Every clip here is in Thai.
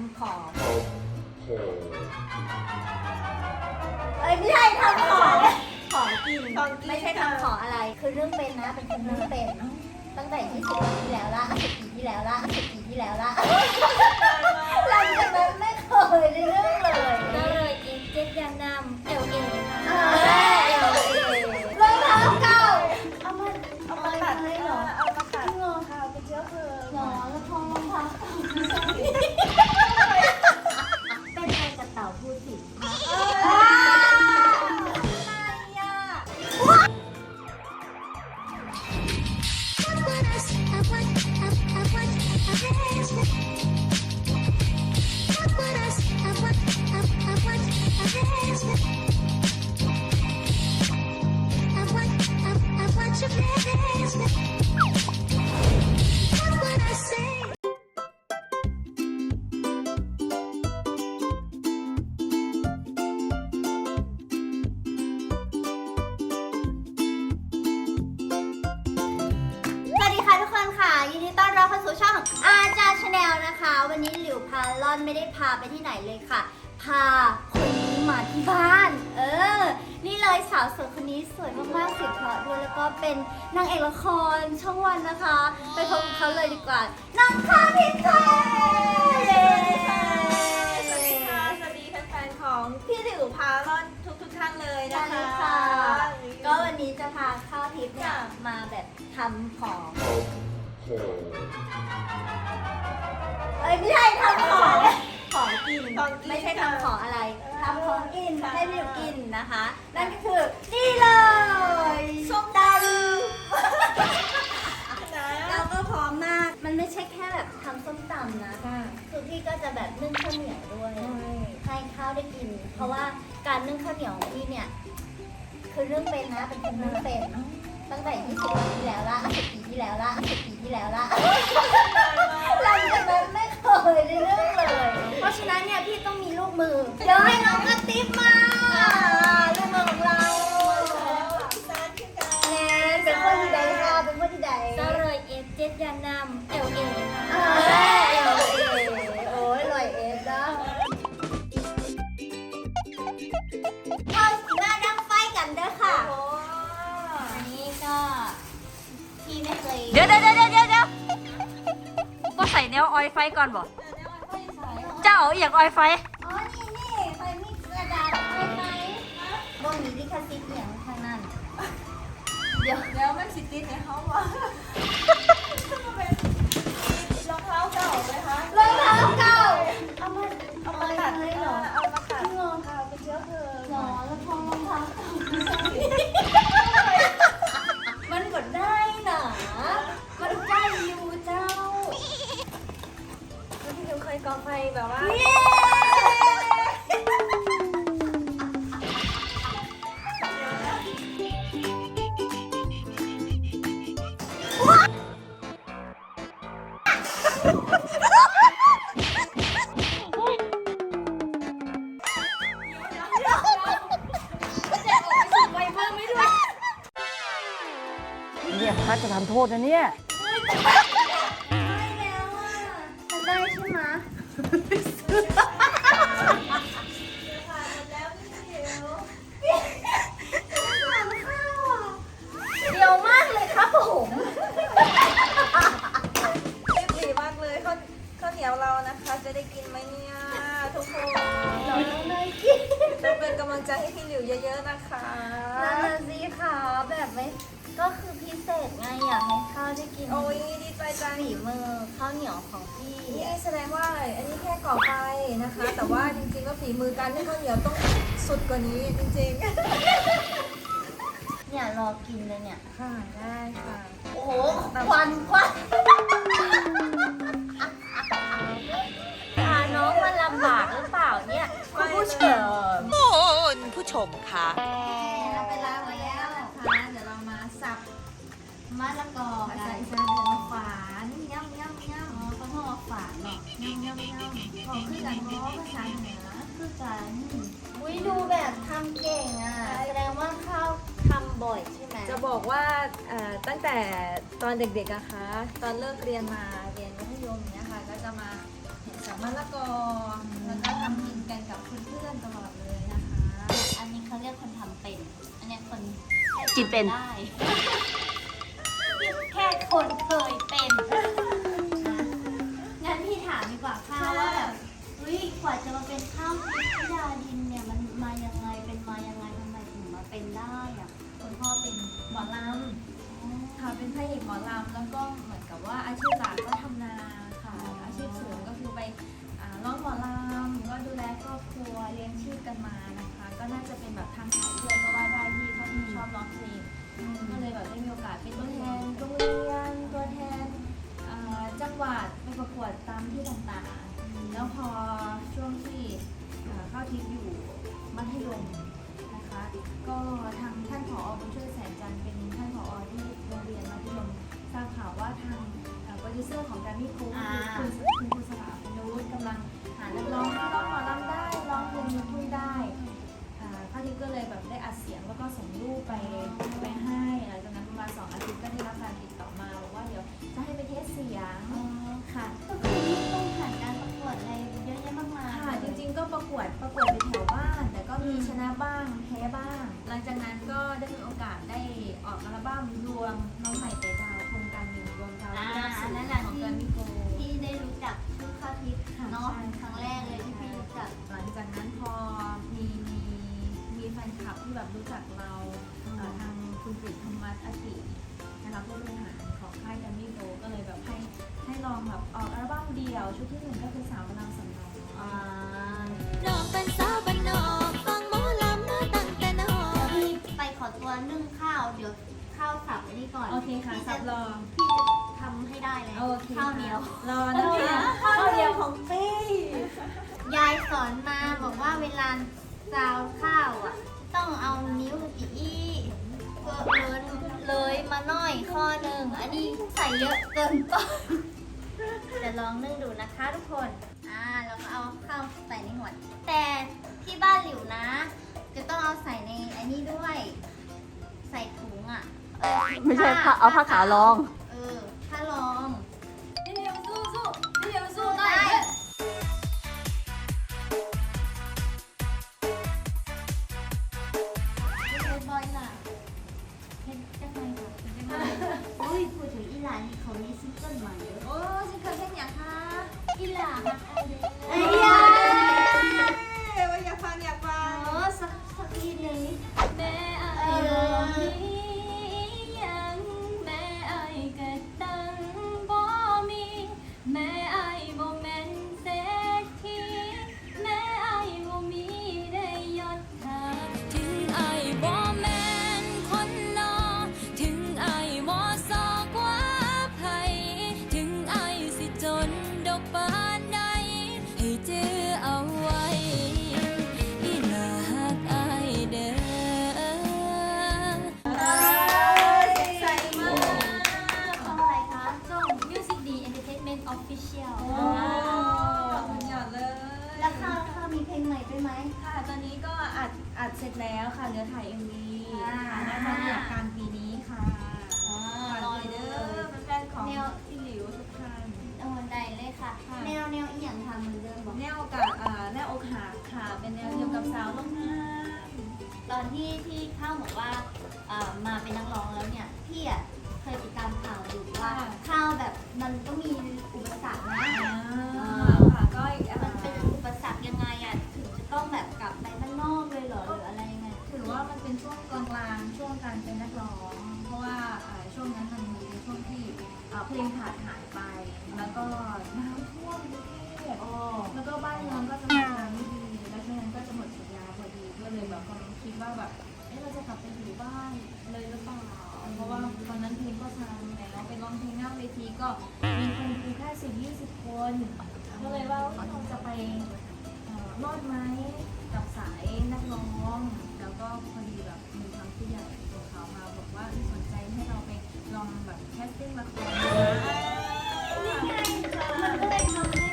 ำของ โอ้โหเอ้ยไม่ใช่ทำของของกิน ของกิน ไม่ใช่ทำของอะไร คือเรื่องเป็นนะ เป็นคนเรื่องเป็น ตั้งแต่20ปีที่แล้วละ10ปีที่แล้วละ10ปีที่แล้วละหลังจากนั้นไม่เคยได้เรื่องเลยก็เลยเอฟเจ็ดยานำเอลเออ่าเอลเอรองเท้าเก่า เอามาเอามาตัดให้เหรอเอามาตัดจริงเหรอค่ะเป็นเชื้อเพลิงหรอแล้วพอรองเท้าเก่าาวสวยคนนี้สวยมากๆเสียงเพราะด้วยแล้วก็เป็นนางเอกละครช่องวันนะคะ ไปพบกับเขาเลยดีกว่านางฟ้าพิมพ์ใจเย้สวัสดีค่ะสวัสดีแฟนๆของพี่หลิวพาล่อนทุกทุกๆท่านเลยใช่นะคะค่ะก็วันนี้จะพาข้าวทิพย์เนี่ยค่ะมาแบบทำของโอ้โหเอ้ยไม่ใช่ทำของ ของกิน ของกินไม่ใช่ทำของอะไร เออ ทำของกินค่ะให้มิวกินนะคะ นั่นก็คือนี่เลยส้มตนะำเราก็พร้อมมากมันไม่ใช่แค่แบบทำส้มตำนะค่ะคือพี่ก็จะแบบนึ่งข้าวเหนียวด้วยให้ข้าวได้กิน เพราะว่าการนึ่งข้าวเหนียวของพี่เนี่ยคือเรื่องเป็นนะเป็นคนเรื่องเป็นตั้งแต่20ปีที่แล้วละ10ปีที่แล้วละ10ปีที่แล้วละ มีลูกมือเดี๋ยวให้น้องกระติบมาลูกมือของเราแนนเป็นคนที่ใดค่ะเป็นคนที่ใดก็เลยเอฟเจ็ดยานำเอลเออ่าเอลเอโอ้ยลอยเอฟนะเอาสีมาดังไฟกันเด้อค่ะอันนี้ก็พี่ไม่เคยเดี๋ยวเดี๋ยวเดี๋ยวเดี๋ยวเดี๋ยวก็ใส่แนวออยไฟก่อนบ่เจ้าเอาอหย่างออยไฟ เดี๋ยวเดี๋ยวมันสิติดในเขาว่ะ ทำโทษนะเนี่ยได้แล้วอะมันได้ใช่ไหมเดียวมากเลยครับผมรีบหลีมากเลยข้าวข้าวเหนียวเรานะคะ จะได้กินไหมเนี่ยทุกคนเราต้องได้กิน เป็นกำลังใจให้พี่หลิวเยอะๆนะคะนั่นน่ะสิคะแบบไม่ ก็คือพิเศษไงอยากให้ข้าวได้กินโอ้ยดีใจจังฝีมือข้าวเหนียวของพี่นี่แสดงว่าอันนี้แค่ก่อไฟนะคะ แต่ว่าจริงๆก็ฝีมือการนึ่งข้าวเหนียวต้องสุดกว่านี้จริงเนี่ยรอกินเลยเนี่ยๆค่ะได้ค่ะ โอ้โหควันควันพาน้องมาลำบากหรือเปล่าเนี่ยคุณผู้ชมคุณผู้ชมคะานเนาะำย่ำย่ำย่ำของขึ้นกันเพราะภาษาเหนือคือกันอุ้ยดูแบบทำเก่งอะแสดงว่าข้าวทำบ่อยใช่ไหมจะบอกว่าเอ่อตั้งแต่ตอนเด็กๆอะคะ ตอนเลิกเรียนมาเรียนมัธยมเนี้ยค่ะ ก็จะมาเห็นกับมะละกอแล้วก็ทำกินกันกับเพื่อนๆตลอดเลยนะคะ อันนี้เขาเรียกคนทำเป็น อันนี้คนกินเป็นได้ แค่คนเคยเป็น ข้าวว่าแบบเฮ้ยกว่าจะมาเป็นข้าวพิยาดินเนี่ยมันมายังไงเป็นมายังไงทำไมถึงมาเป็นได้อะคุณพ่อเป็นหมอลำค่ะเป็นพระเอกหมอลำแล้วก็เหมือนกับว่าอาชีพหลักก็ทำนาค่ะอาชีพเสริมก็คือไปอ่าร้องหมอลำก็ดูแลครอบครัวเลี้ยงชีพกันมานะ เซอร์ของการมิโกคุณคุณคุณสลาพนุชกำลังหานักร้องให้ร้องหมอลำได้ร้องเพลงลูกทุ่งได้อ่าข้าทิพย์ก็เลยแบบได้อัดเสียงแล้วก็ส่งรูปไปไปให้หลังจากนั้นประมาณสองอาทิตย์ก็ได้รับการติดต่อมาบอกว่าเดี๋ยวจะให้ไปเทสเสียงค่ะ ก็คือไม่ต้องผ่านการประกวดอะไรเยอะแยะมากมายค่ะจริงๆก็ประกวดประกวดเป็นแถวบ้าน แต่ก็มีชนะบ้างแพ้บ้าง หลังจากนั้นก็ได้มีโอกาสได้ออกอัลบั้มรวมน้องใหม่แต่ด องแบบออกอัลบั้มเดี่ยวชุดที่หนึ่งก็คือสาวกำลังสำรองอ่าน้องเป็นสาวบ้านนอกฟังหมอลำมาตั้งแต่น้อยพี่ไปขอตัวนึ่งข้าวเดี๋ยวข้าวสับอันนี้ก่อนโอเคค่ะพี่สัจะบรอง พี่จะทำให้ได้เลยโอเคข้าวเหนียว รอนะคะข้าวเหนียวของเป้ยายสอนมาบอกว่าเวลาซาวข้าวอะ ต้องเอานิ้วอีเกินเลยมาหน่อยข้อหนึ่งอันนี้ใส่เยอะเกินไป จะลองนึ่งดูนะคะทุกคน อ่าเราก็เอาข้าวใส่ในหัวแต่ที่บ้านหลิวนะ จะต้องเอาใส่ในอันนี้ด้วย ใส่ถุงอะเออไม่ใช่ผ้าเอาผ้าขาวรอง Entertainment Official โอ้มันหยอดเลย แล้วข้าวข้าวมีเพลงใหม่ด้วยไหม ค่ะ ตอนนี้ก็อัดอัดเสร็จแล้วค่ะ เหลือถ่าย MV อ่าน่าจะมีกลางปีนี้ เพลงขาดหายไป แล้วก็น้ำท่วมกรุงเทพโอ้แล้วก็บ้านเมืองก็จะมาทางไม่ดี แล้วช่วงนั้นก็จะหมดสัญญาพอดี ก็เลยแบบความคิดว่าแบบเอ๊ะเราจะกลับไปอยู่บ้านเลยหรือเปล่า เพราะว่าตอนนั้นเพลงก็ทำแล้วไปร้องเพลงหน้าเวทีก็มีคนดูแค่สิบยี่สิบคน ก็เลยว่าเราจะไปรอดไหมกับสายนักร้อง แล้วก็พอดีแบบมีทางผู้ใหญ่ตัวเขามาบอกว่าสนใจให้เราไป ลองแบบแคสติ้งละครดูนะมันก็เลยทำให้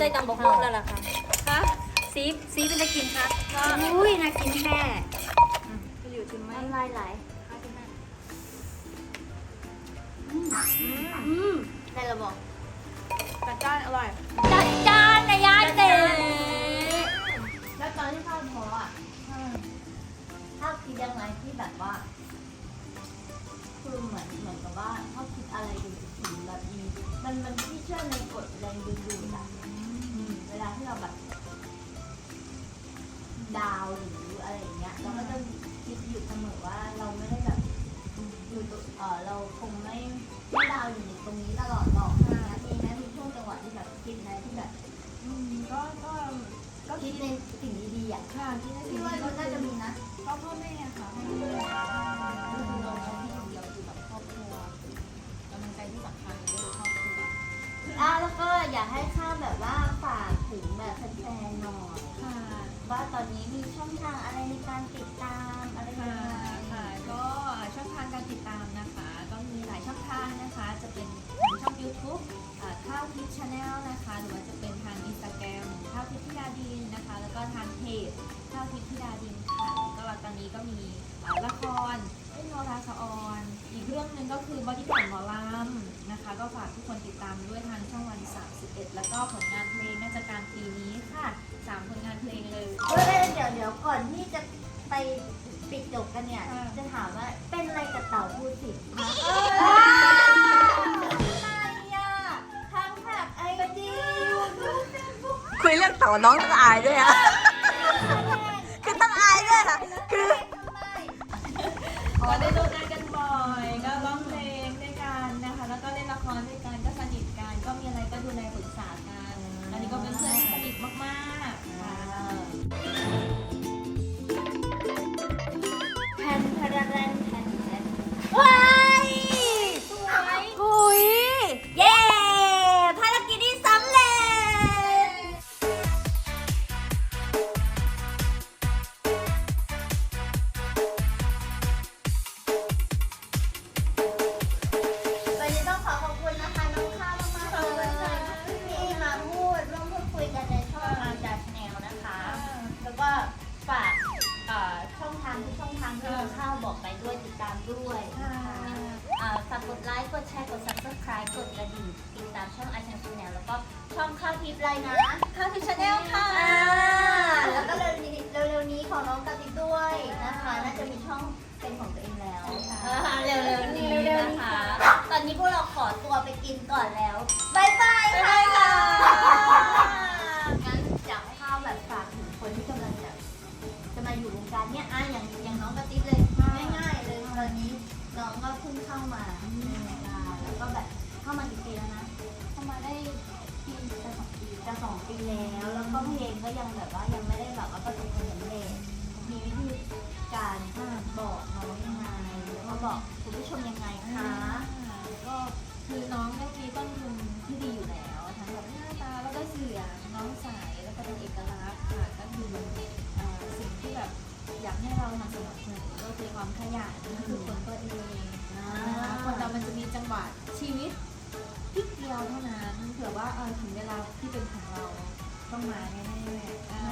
เน้นแต่เส้นตำบกหุ่งแล้วล่ะค่ะคะซีซีเป็นตะกินคะก็อุ้ยน่ากินแค่จะอยู่ถึงไหมน้ำลายไหลคะคุณแม่อืมได้ระบอกจัดจ้านอร่อยจัดจานในยายเต๋แล้วตอนที่เข้าพออะถ้าคิดยังไงที่แบบว่า คือเหมือนเหมือนกับว่าเขาคิดอะไรอยู่ถึงแบบนี้มันมันที่เชื่อในกฎแรงดึงดูดอะอืม เวลาที่เราแบบดาวหรืออะไรอย่างเงี้ยเราก็จะคิดอยู่เสมอว่าเราไม่ได้แบบอยู่ตัวเออเราคงไม่ไม่ดาวอยู่ตรงนี้ตลอดหรอกอะมีนะมีช่วงจังหวะที่แบบคิดนะที่แบบอืมก็ก็ก็คิดในสิ่งดีๆอะค่ะที่นั่นคิดว่ามันน่าจะมีนะก็พ่อแม่ค่ะพ่อแม่คือเราทำที่อย่เดียวคือแบบครอบครัวกำลังใจที่สำคัญเลยคือครอบครัว อะแล้วก็อยากให้ข้ามแบบว่า ถึงแบบแฟนๆหน่อยค่ะ ว่าตอนนี้มีช่องทางอะไรในการติดตามายช่องทางนะคะ จะเป็นทางช่อง YouTube ข้าวทิพย์ชาแนลนะคะ หรือว่าจะเป็นทาง Instagram ข้าวทิพย์ธิดาดินนะคะ แล้วก็ทางเพจข้าวทิพย์ธิดาดินค่ะแล้วก็ตอนนี้ก็มีละครเอ้ยโนราสะออน อีกเรื่องหนึ่งก็คือบอดี้การ์ดหมอลำนะคะ ก็ฝากทุกคนติดตามด้วยทางช่องวัน 31 แล้วก็ผลงานเพลงน่าจะกลารปีนี้ค่ะสามผลงานเพลงเลยเฮ้ยเดี๋ยวเดี๋ยวก่อนที่จะไป ปิดจบกันเนี่ยค่ะจะถามว่าเป็นอะไรกับเต่าพูดสิคะอะไรอะทั้งแบบไอจียูทูบเฟซบุ๊กคุยเรื่องเต่าน้องต้องอายด้วยอะคือต้องอายด้วยอะคือก็ได้ร่ว บอกไปด้วยติดตามด้วยนะคะเอ่อฝากกดไลค์กดแชร์กด subscribe กดกระดิ่งติดตามช่องอาจารย์แนวแล้วก็ช่องข้าวทิพย์ไรนะข้าวทิพย์ชาแนลค่ะอ่าแล้วก็เร็วนี้เร็วๆนี้ของน้องกระติกด้วยนะคะน่าจะมีช่องเป็นของตัวเองแล้วอ่าเร็วๆนี้นะคะ ตอนนี้พวกเราขอตัวไปกินก่อนแล้ว เป็นเอกลักษณ์ค่ะก็คือเอ่อสิ่งที่แบบอยากให้เราทำสนับสนุนก็คือความขยันก็คือคนตัวเองนะคะคนเรามันจะมีจังหวะชีวิตพลิกเดียวเท่านั้นเผื่อว่าเออถึงเวลาที่เป็นของเราต้องมาแน่ๆอ่า